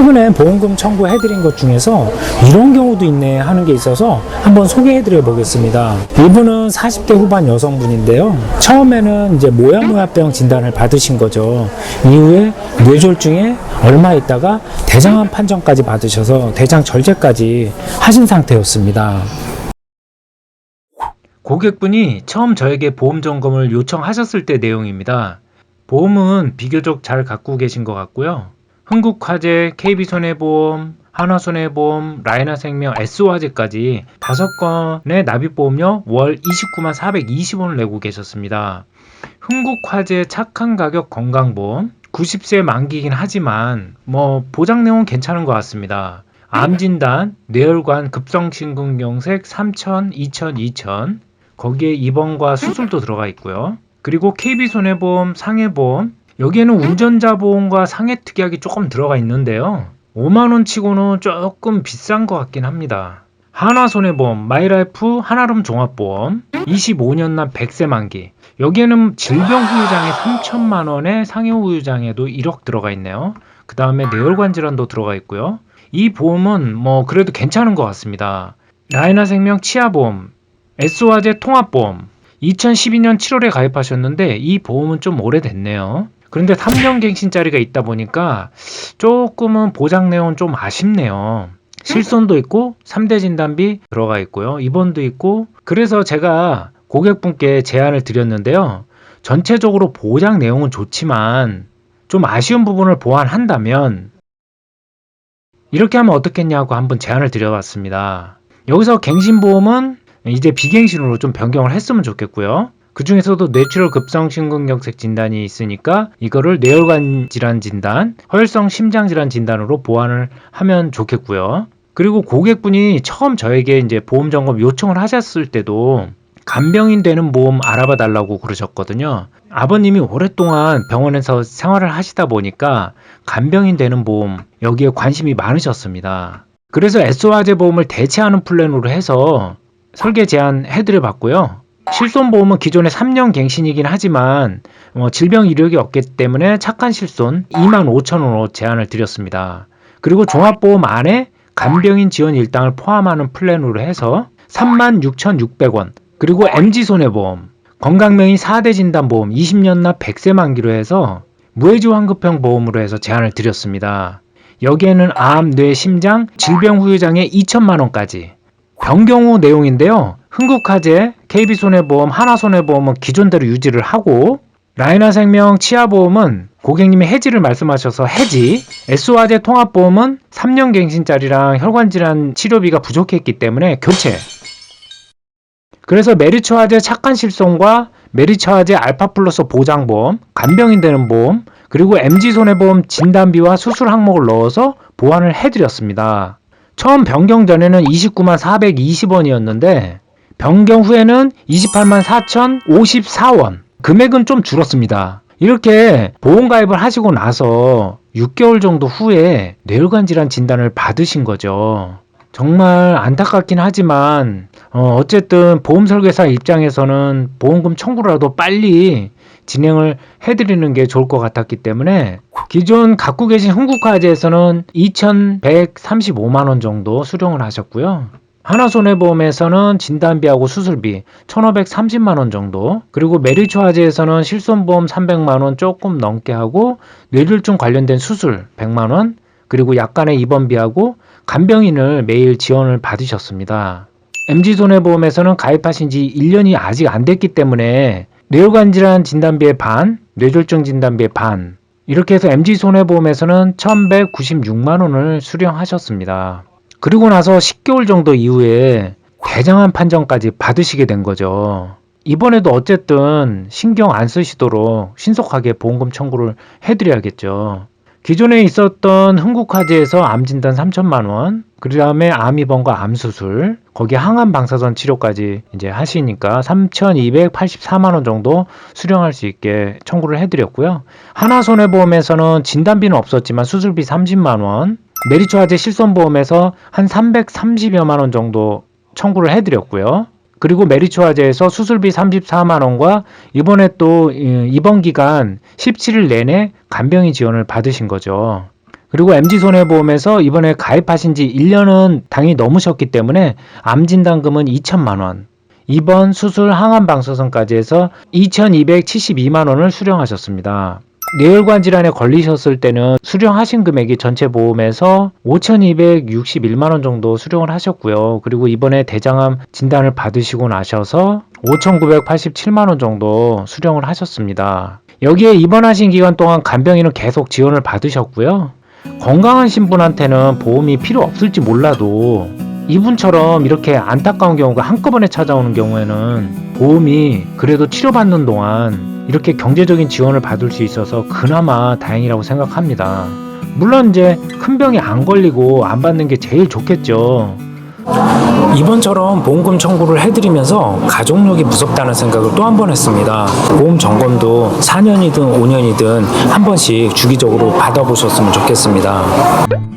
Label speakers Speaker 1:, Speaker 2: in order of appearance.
Speaker 1: 최근에 보험금 청구해드린 것 중에서 이런 경우도 있네 하는 게 있어서 한번 소개해드려 보겠습니다. 이분은 40대 후반 여성분인데요. 처음에는 이제 모야모야병 진단을 받으신 거죠. 이후에 뇌졸중에 얼마 있다가 대장암 판정까지 받으셔서 대장 절제까지 하신 상태였습니다.
Speaker 2: 고객분이 처음 저에게 보험 점검을 요청하셨을 때 내용입니다. 보험은 비교적 잘 갖고 계신 것 같고요. 흥국화재, KB손해보험, 한화손해보험, 라이나생명, S화재까지 다섯 건의 납입보험료 월 29만 420원을 내고 계셨습니다. 흥국화재 착한 가격 건강보험 90세 만기이긴 하지만 뭐 보장 내용은 괜찮은 것 같습니다. 암 진단, 뇌혈관 급성심근경색 3천, 2천, 2천 거기에 입원과 수술도 들어가 있고요. 그리고 KB손해보험, 상해보험 여기에는 운전자 보험과 상해 특약이 조금 들어가 있는데요. 5만원 치고는 조금 비싼 것 같긴 합니다. 한화손해보험, 마이라이프, 한아름 종합보험, 25년 난 100세 만기. 여기에는 질병 후유장애 3천만 원에 상해 후유장애도 1억 들어가 있네요. 그 다음에 뇌혈관 질환도 들어가 있고요. 이 보험은 뭐 그래도 괜찮은 것 같습니다. 라이나 생명 치아보험, S화재 통합보험, 2012년 7월에 가입하셨는데 이 보험은 좀 오래됐네요. 그런데 3년 갱신짜리가 있다 보니까 조금은 보장 내용은 좀 아쉽네요. 실손도 있고 3대 진단비 들어가 있고요. 입원도 있고 그래서 제가 고객분께 제안을 드렸는데요. 전체적으로 보장 내용은 좋지만 좀 아쉬운 부분을 보완한다면 이렇게 하면 어떻겠냐고 한번 제안을 드려봤습니다. 여기서 갱신보험은 이제 비갱신으로 좀 변경을 했으면 좋겠고요. 그 중에서도 뇌출혈 급성 심근경색 진단이 있으니까 이거를 뇌혈관 질환 진단, 허혈성 심장 질환 진단으로 보완을 하면 좋겠고요. 그리고 고객분이 처음 저에게 이제 보험 점검 요청을 하셨을 때도 간병인 되는 보험 알아봐 달라고 그러셨거든요. 아버님이 오랫동안 병원에서 생활을 하시다 보니까 간병인 되는 보험 여기에 관심이 많으셨습니다. 그래서 S화재 보험을 대체하는 플랜으로 해서 설계 제안 해드려 봤고요. 실손보험은 기존의 3년 갱신이긴 하지만 어, 질병 이력이 없기 때문에 착한 실손 2만 5천 원으로 제안을 드렸습니다. 그리고 종합보험 안에 간병인 지원 일당을 포함하는 플랜으로 해서 3만 6,600원 그리고 MG손해보험 건강명의 4대 진단보험 20년 납 100세 만기로 해서 무해지 환급형 보험으로 해서 제안을 드렸습니다. 여기에는 암, 뇌, 심장, 질병 후유장애 2천만 원까지 변경 후 내용인데요. 흥국화재, KB손해보험, 하나손해보험은 기존대로 유지를 하고 라이나생명, 치아보험은 고객님이 해지를 말씀하셔서 해지, S화재 통합보험은 3년 갱신짜리랑 혈관질환 치료비가 부족했기 때문에 교체. 그래서 메리츠 화재 착한 실손과 메리츠 화재 알파 플러스 보장보험, 간병인 되는 보험, 그리고 MG손해보험 진단비와 수술 항목을 넣어서 보완을 해드렸습니다. 처음 변경 전에는 29만 420원이었는데 변경 후에는 28만 4,054원. 금액은 좀 줄었습니다. 이렇게 보험 가입을 하시고 나서 6개월 정도 후에 뇌혈관 질환 진단을 받으신 거죠. 정말 안타깝긴 하지만 어, 어쨌든 보험 설계사 입장에서는 보험금 청구라도 빨리 진행을 해드리는 게 좋을 것 같았기 때문에 기존 갖고 계신 흥국화재에서는 2,135만 원 정도 수령을 하셨고요. 하나손해보험에서는 진단비하고 수술비 1,530만 원 정도, 그리고 메리츠화재에서는 실손보험 300만 원 조금 넘게 하고 뇌졸중 관련된 수술 100만 원, 그리고 약간의 입원비하고 간병인을 매일 지원을 받으셨습니다. MG손해보험에서는 가입하신 지 1년이 아직 안 됐기 때문에 뇌혈관 질환 진단비의 반, 뇌졸중 진단비의 반, 이렇게 해서 MG손해보험에서는 1196만 원을 수령하셨습니다. 그리고 나서 10개월 정도 이후에 대장암 판정까지 받으시게 된 거죠. 이번에도 어쨌든 신경 안 쓰시도록 신속하게 보험금 청구를 해드려야겠죠. 기존에 있었던 흥국화재에서 암진단 3천만 원, 그 다음에 암입원과 암수술, 거기에 항암 방사선 치료까지 이제 하시니까 3,284만 원 정도 수령할 수 있게 청구를 해드렸고요. 하나손해보험에서는 진단비는 없었지만 수술비 30만 원, 메리츠 화재 실손보험에서 한 330여만 원 정도 청구를 해드렸고요. 그리고 메리츠화재에서 수술비 34만 원과 이번에 또 이번 기간 17일 내내 간병인 지원을 받으신 거죠. 그리고 MG손해보험에서 이번에 가입하신 지 1년은 당연히 넘으셨기 때문에 암진단금은 2천만 원. 입원, 수술, 항암 방사선까지 해서 2,272만 원을 수령하셨습니다. 뇌혈관 질환에 걸리셨을 때는 수령하신 금액이 전체 보험에서 5,261만 원 정도 수령을 하셨고요. 그리고 이번에 대장암 진단을 받으시고 나셔서 5,987만 원 정도 수령을 하셨습니다. 여기에 입원하신 기간 동안 간병인은 계속 지원을 받으셨고요. 건강하신 분한테는 보험이 필요 없을지 몰라도 이분처럼 이렇게 안타까운 경우가 한꺼번에 찾아오는 경우에는 보험이 그래도 치료받는 동안 이렇게 경제적인 지원을 받을 수 있어서 그나마 다행이라고 생각합니다. 물론 이제 큰 병이 안 걸리고 안 받는 게 제일 좋겠죠.
Speaker 1: 이번처럼 보험금 청구를 해드리면서 가족력이 무섭다는 생각을 또 한 번 했습니다. 보험 점검도 4년이든 5년이든 한 번씩 주기적으로 받아보셨으면 좋겠습니다.